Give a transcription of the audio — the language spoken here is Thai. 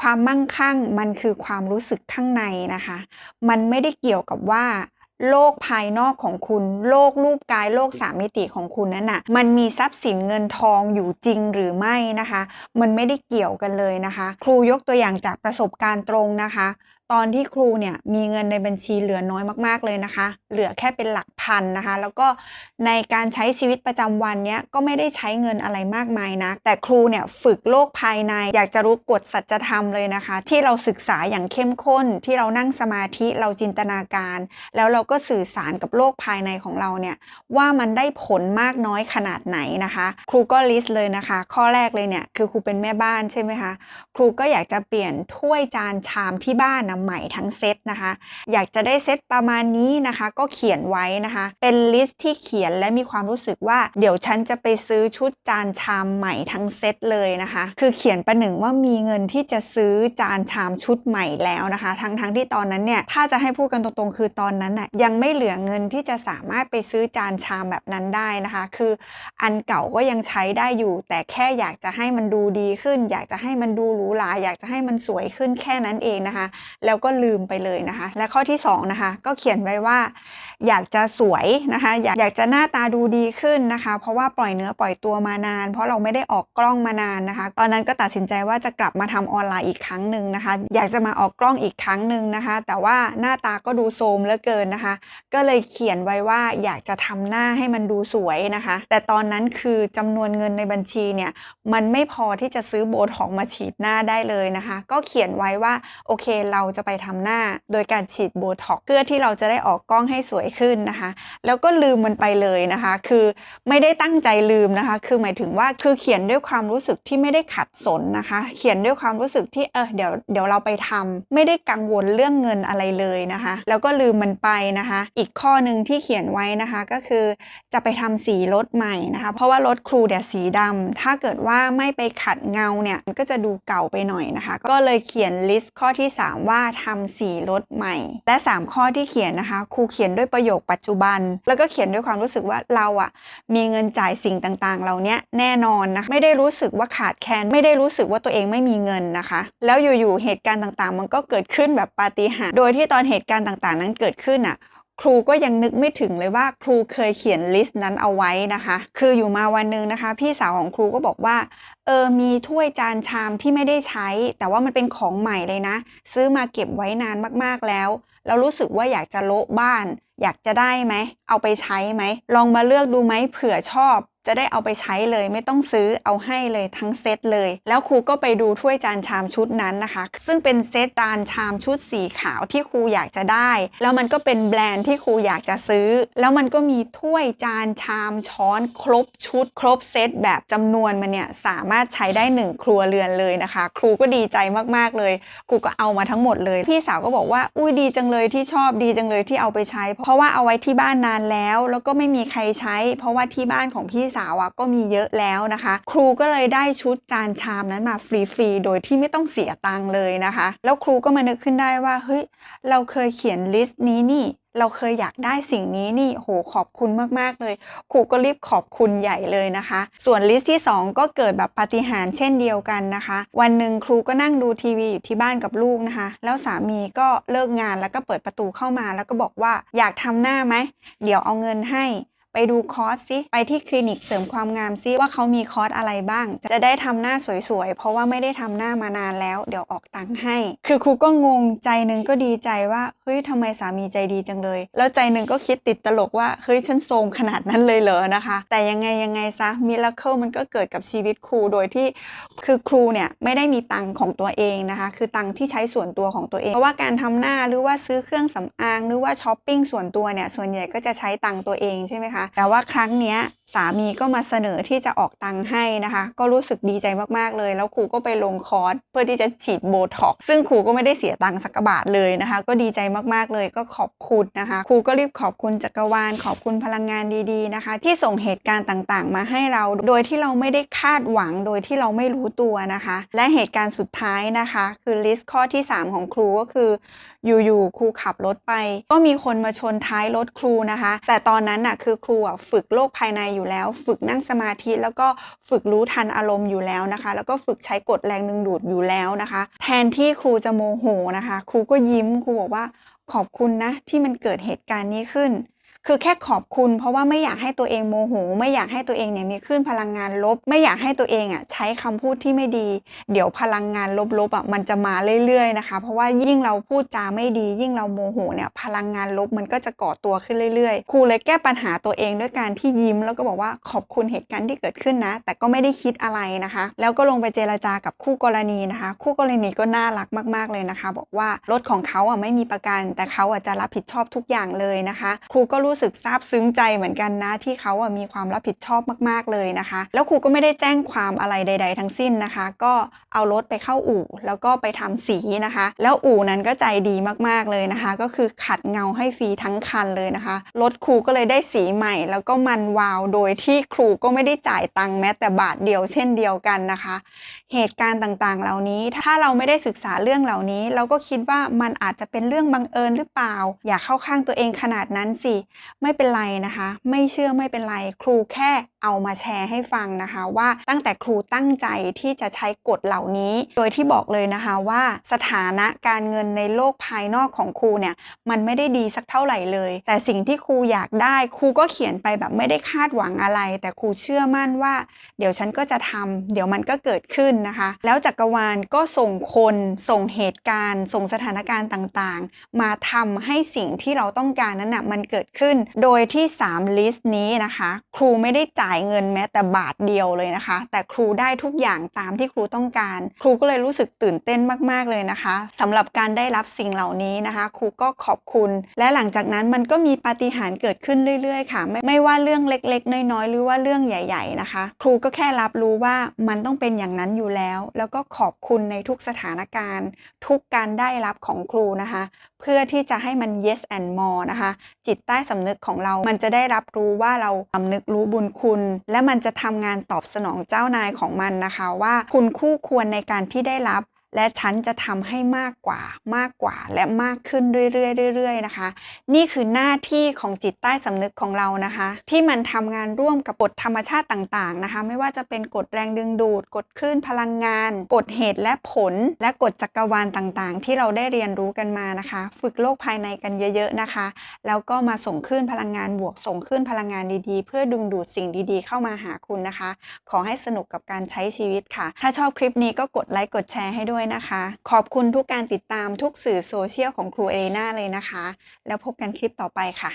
ความมั่งคั่งมันคือความรู้สึกข้างในนะคะ มันไม่ได้เกี่ยวกับว่าโลกภายนอกของคุณ โลกรูปกายโลกสามมิติของคุณนั้นน่ะมันมีทรัพย์สินเงินทองอยู่จริงหรือไม่นะคะ มันไม่ได้เกี่ยวกันเลยนะคะ ครูยกตัวอย่างจากประสบการณ์ตรงนะคะ ตอนที่ครูเนี่ยมีเงินในบัญชีเหลือน้อยมากๆเลยนะคะ เหลือแค่เป็นหลักพันนะคะ แล้วก็ในการใช้ชีวิตประจำวันเนี้ยก็ไม่ได้ใช้เงินอะไรมากมายนะแต่ครูเนี่ยฝึกโลกภายใน อยากจะรู้กฎสัจธรรมเลยนะคะ ที่เราศึกษาอย่างเข้มข้นที่เรานั่งสมาธิเราจินตนาการ แล้วเราก็สื่อสารกับโลกภายในของเราเนี่ยว่ามันได้ผลมากน้อยขนาดไหนนะคะ ครูก็ลิสต์เลยนะคะ ข้อแรกเลยเนี่ยคือครูเป็นแม่บ้านใช่ไหมคะครูก็อยากจะเปลี่ยนถ้วยจานชามที่บ้านนะใหม่ทั้งเซตนะคะ อยากจะได้เซตประมาณนี้นะคะ ก็เขียนไว้นะคะ เป็นลิสต์ที่เขียนและมีความรู้สึกว่า เดี๋ยวฉันจะไปซื้อชุดจานชามใหม่ทั้งเซตเลยนะคะ คือเขียนประหนึ่งว่ามีเงินที่จะซื้อจานชามชุดใหม่แล้วนะคะ ทั้งทั้งที่ตอนนั้นเนี่ย ถ้าจะให้พูดกันตรงๆ คือตอนนั้นน่ะยังไม่เหลือเงินที่จะสามารถไปซื้อจานชามแบบนั้นได้นะคะ คืออันเก่าก็ยังใช้ได้อยู่ แต่แค่อยากจะให้มันดูดีขึ้น อยากจะให้มันดูหรูหราอยากจะให้มันสวยขึ้นแค่นั้นเองนะคะแล้วก็ลืมไปเลยนะคะ และข้อที่สองนะคะก็เขียนไว้ว่า อยากจะสวยนะคะอยากอยากจะหน้าตาดูดีขึ้นนะคะ เพราะว่าปล่อยเนื้อปล่อยตัวมานาน เพราะเราไม่ได้ออกกล้องมานานนะคะ ตอนนั้นก็ตัดสินใจว่าจะกลับมาทำออนไลน์อีกครั้งหนึ่งนะคะ อยากจะมาออกกล้องอีกครั้งหนึ่งนะคะ แต่ว่าหน้าตาก็ดูโทรมเหลือเกินนะคะ ก็เลยเขียนไว้ว่าอยากจะทำหน้าให้มันดูสวยนะคะ แต่ตอนนั้นคือจำนวนเงินในบัญชีเนี่ยมันไม่พอที่จะซื้อโบท็อกมาฉีดหน้าได้เลยนะคะ ก็เขียนไว้ว่าโอเคเราจะไปทำหน้า โดยการฉีดโบท็อกเพื่อที่เราจะได้ออกกล้องให้สวยขึ้นนะคะ แล้วก็ลืมมันไปเลยนะคะ คือไม่ได้ตั้งใจลืมนะคะ คือหมายถึงว่าคือเขียนด้วยความรู้สึกที่ไม่ได้ขัดสนนะคะ เขียนด้วยความรู้สึกที่เออเดี๋ยวเดี๋ยวเราไปทำไม่ได้กังวลเรื่องเงินอะไรเลยนะคะ แล้วก็ลืมมันไปนะคะ อีกข้อหนึ่งที่เขียนไว้นะคะก็คือจะไปทำสีรถใหม่นะคะ เพราะว่ารถครูเนี่ยสีดำถ้าเกิดว่าไม่ไปขัดเงาเนี่ยมันก็จะดูเก่าไปหน่อยนะคะ ก็เลยเขียนลิสต์ข้อที่ 3 ว่าทำสีรถใหม่ และ 3 ข้อที่เขียนนะคะครูเขียนด้วยประโยคปัจจุบัน แล้วก็เขียนด้วยความรู้สึกว่าเราอะมีเงินจ่ายสิ่งต่างๆ เหล่านี้แน่นอนนะไม่ได้รู้สึกว่าขาดแคลนไม่ได้รู้สึกว่าตัวเองไม่มีเงินนะคะ แล้วอยู่ๆเหตุการณ์ต่างๆ มันก็เกิดขึ้นแบบปาฏิหาริย์โดยที่ตอนเหตุการณ์ต่างๆ นั้นเกิดขึ้นอะ ครูก็ยังนึกไม่ถึงเลยว่าครูเคยเขียนลิสต์นั้นเอาไว้นะคะ คืออยู่มาวันหนึ่งนะคะ พี่สาวของครูก็บอกว่าเออมีถ้วยจานชามที่ไม่ได้ใช้ แต่ว่ามันเป็นของใหม่เลยนะ ซื้อมาเก็บไว้นานมากๆแล้ว เรารู้สึกว่าอยากจะโละบ้าน อยากจะได้ไหมเอาไปใช้ไหมลองมาเลือกดูไหมเผื่อชอบ จะได้เอาไปใช้เลยไม่ต้องซื้อเอาให้เลยทั้งเซตเลย แล้วครูก็ไปดูถ้วยจานชามชุดนั้นนะคะ ซึ่งเป็นเซตจานชามชุดสีขาวที่ครูอยากจะได้ แล้วมันก็เป็นแบรนด์ที่ครูอยากจะซื้อ แล้วมันก็มีถ้วยจานชามช้อนครบชุด ครบเซตแบบจำนวนมันเนี่ยสามารถใช้ได้หนึ่งครัวเรือนเลยนะคะ ครูก็ดีใจมากๆเลยครูก็เอามาทั้งหมดเลย พี่สาวก็บอกว่าอุ้ยดีจังเลยที่ชอบดีจังเลยที่เอาไปใช้ เพราะว่าเอาไว้ที่บ้านนานแล้ว แล้วก็ไม่มีใครใช้ เพราะว่าที่บ้านของพี่สาวอะก็มีเยอะแล้วนะคะ ครูก็เลยได้ชุดจานชามนั้นมาฟรีๆโดยที่ไม่ต้องเสียตังค์เลยนะคะ แล้วครูก็มานึกขึ้นได้ว่าเฮ้ยเราเคยเขียนลิสต์นี้นี่เราเคยอยากได้สิ่งนี้นี่โหขอบคุณมากๆเลย ครูก็รีบขอบคุณใหญ่เลยนะคะ ส่วนลิสต์ที่ 2 ก็เกิดแบบปาฏิหาริย์เช่นเดียวกันนะคะ วันหนึ่งครูก็นั่งดูทีวีอยู่ที่บ้านกับลูกนะคะ แล้วสามีก็เลิกงานแล้วก็เปิดประตูเข้ามา แล้วก็บอกว่าอยากทำหน้าไหม เดี๋ยวเอาเงินให้ ไปดูคอร์สซิไปที่คลินิกเสริมความงามซิว่าเขามีคอร์สอะไรบ้าง จะได้ทำหน้าสวยๆ เพราะว่าไม่ได้ทำหน้ามานานแล้ว เดี๋ยวออกตังค์ให้ คือครูก็งงใจนึงก็ดีใจว่า เฮ้ยทำไมสามีใจดีจังเลย แล้วใจหนึ่งก็คิดติดตลกว่า เฮ้ยฉันโทมขนาดนั้นเลยเหรอนะคะ แต่ยังไงยังไงซะมิราเคิลมันก็เกิดกับชีวิตครูโดยที่คือครูเนี่ยไม่ได้มีตังค์ของตัวเองนะคะ คือตังค์ที่ใช้ส่วนตัวของตัวเอง เพราะว่าการทำหน้าหรือว่าซื้อเครื่องสำอาง หรือว่าช้อปปิ้งส่วนตัวเนี่ยส่วนใหญ่ก็จะใช้ตังค์ตัวเองใช่ไหมคะ แต่ว่าครั้งเนี้ยสามีก็มาเสนอที่จะออกตังค์ให้นะคะ ก็รู้สึกดีใจมากๆเลย แล้วครูก็ไปลงคอร์สเพื่อที่จะฉีดโบท็อกซึ่งครูก็ไม่ได้เสียตังค์สักกะบาทเลยนะคะ ก็ดีใจมากๆเลยก็ขอบคุณนะคะ ครูก็รีบขอบคุณจักรวาลขอบคุณพลังงานดีๆนะคะ ที่ส่งเหตุการณ์ต่างๆ มาให้เรา โดยที่เราไม่ได้คาดหวังโดยที่เราไม่รู้ตัวนะคะ และเหตุการณ์สุดท้ายนะคะ คือลิสต์ข้อที่ 3 ของครูก็คือ อยู่ๆครูขับรถไป ก็มีคนมาชนท้ายรถครูนะคะ แต่ตอนนั้นน่ะคือครูฝึกโลกภายในอยู่แล้ว ฝึกนั่งสมาธิแล้วก็ฝึกรู้ทันอารมณ์อยู่แล้วนะคะ แล้วก็ฝึกใช้กฎแรงดึงดูดอยู่แล้วนะคะ แทนที่ครูจะโมโหนะคะ ครูก็ยิ้มครูบอกว่าขอบคุณนะที่มันเกิดเหตุการณ์นี้ขึ้น คือแค่ขอบคุณเพราะว่าไม่อยากให้ตัวเองโมโห ไม่อยากให้ตัวเองเนี่ยมีคลื่นพลังงานลบ ไม่อยากให้ตัวเองอะใช้คำพูดที่ไม่ดี เดี๋ยวพลังงานลบๆอะมันจะมาเรื่อยๆนะคะ เพราะว่ายิ่งเราพูดจาไม่ดี ยิ่งเราโมโหเนี่ยพลังงานลบมันก็จะก่อตัวขึ้นเรื่อยๆ ครูเลยแก้ปัญหาตัวเองด้วยการที่ยิ้ม แล้วก็บอกว่าขอบคุณเหตุการณ์ที่เกิดขึ้นนะ แต่ก็ไม่ได้คิดอะไรนะคะ แล้วก็ลงไปเจรจากับคู่กรณีนะคะ คู่กรณีก็น่ารักมากๆเลยนะคะ บอกว่ารถของเขาอะไม่มีประกัน แต่เขาอะจะรับผิดชอบทุกอย่างเลยนะคะ ครูก็รู้้สึกซาบซึ้งใจเหมือนกันนะ ที่เขาอะมีความรับผิดชอบมากๆเลยนะคะ แล้วครูก็ไม่ได้แจ้งความอะไรใด ๆ ทั้งสิ้นนะคะ ก็เอารถไปเข้าอู่ แล้วก็ไปทำสีนะคะ แล้วอู่นั้นก็ใจดีมากๆเลยนะคะ ก็คือขัดเงาให้ฟรีทั้งคันเลยนะคะรถครูก็เลยได้สีใหม่ แล้วก็มันวาวโดยที่ครูก็ไม่ได้จ่ายตังค์แม้แต่บาทเดียวเช่นเดียวกันนะคะ เหตุการณ์ต่างๆ เหล่านี้ถ้าเราไม่ได้ศึกษาเรื่องเหล่านี้ เราก็คิดว่ามันอาจจะเป็นเรื่องบังเอิญหรือเปล่า อย่าเข้าข้างตัวเองขนาดนั้นสิไม่เป็นไรนะคะ ไม่เชื่อไม่เป็นไร ครูแค่ เอามาแชร์ให้ฟังนะคะว่าตั้งแต่ครูตั้งใจที่จะใช้กฎเหล่านี้ โดยที่บอกเลยนะคะว่าสถานะการเงินในโลกภายนอกของครูเนี่ยมันไม่ได้ดีสักเท่าไหร่เลย แต่สิ่งที่ครูอยากได้ครูก็เขียนไปแบบไม่ได้คาดหวังอะไร แต่ครูเชื่อมั่นว่า เดี๋ยวฉันก็จะทำเดี๋ยวมันก็เกิดขึ้นนะคะ แล้วจักรวาลก็ส่งคนส่งเหตุการณ์ ส่งสถานการณ์ต่างๆ มาทำให้สิ่งที่เราต้องการนั้นนะมันเกิดขึ้น โดยที่ 3 ลิสต์นี้นะคะ ครูไม่ได้จ่ายเงินแม้แต่บาทเดียวเลยนะคะ แต่ครูได้ทุกอย่างตามที่ครูต้องการ ครูก็เลยรู้สึกตื่นเต้นมาก ๆ เลยนะคะสำหรับการได้รับสิ่งเหล่านี้นะคะ ครูก็ขอบคุณ และหลังจากนั้นมันก็มีปาฏิหาริย์เกิดขึ้นเรื่อย ๆ ค่ะ ไม่ไม่ว่าเรื่องเล็ก ๆ น้อย ๆ หรือว่าเรื่องใหญ่ ๆ นะคะ ครูก็แค่รับรู้ว่ามันต้องเป็นอย่างนั้นอยู่แล้ว แล้วก็ขอบคุณในทุกสถานการณ์ ทุกการได้รับของครูนะคะ เพื่อที่จะให้มัน yes and more นะคะ จิตใต้สำนึกของเรามันจะได้รับรู้ว่าเราสำนึกรู้บุญคุณและมันจะทำงานตอบสนองเจ้านายของมันนะคะ ว่าคุณคู่ควรในการที่ได้รับ และฉันจะทำให้มากกว่ามากกว่าและมากขึ้นเรื่อยๆเรื่อยๆนะคะ นี่คือหน้าที่ของจิตใต้สำนึกของเรานะคะ ที่มันทำงานร่วมกับกฎธรรมชาติต่างๆนะคะ ไม่ว่าจะเป็นกฎแรงดึงดูดกฎคลื่นพลังงานกฎเหตุและผล และกฎจักรวาลต่างๆ ที่เราได้เรียนรู้กันมานะคะ ฝึกโลกภายในกันเยอะๆนะคะ แล้วก็มาส่งคลื่นพลังงานบวกส่งคลื่นพลังงานดีๆ เพื่อดึงดูดสิ่งดีๆ เข้ามาหาคุณนะคะ ขอให้สนุกกับการใช้ชีวิตค่ะ ถ้าชอบคลิปนี้ก็กดไลค์กดแชร์ให้ด้วยด้วยนะคะ ขอบคุณทุกการติดตามทุกสื่อโซเชียลของครูเอเลนาเลยนะคะ แล้วพบกันคลิปต่อไปค่ะ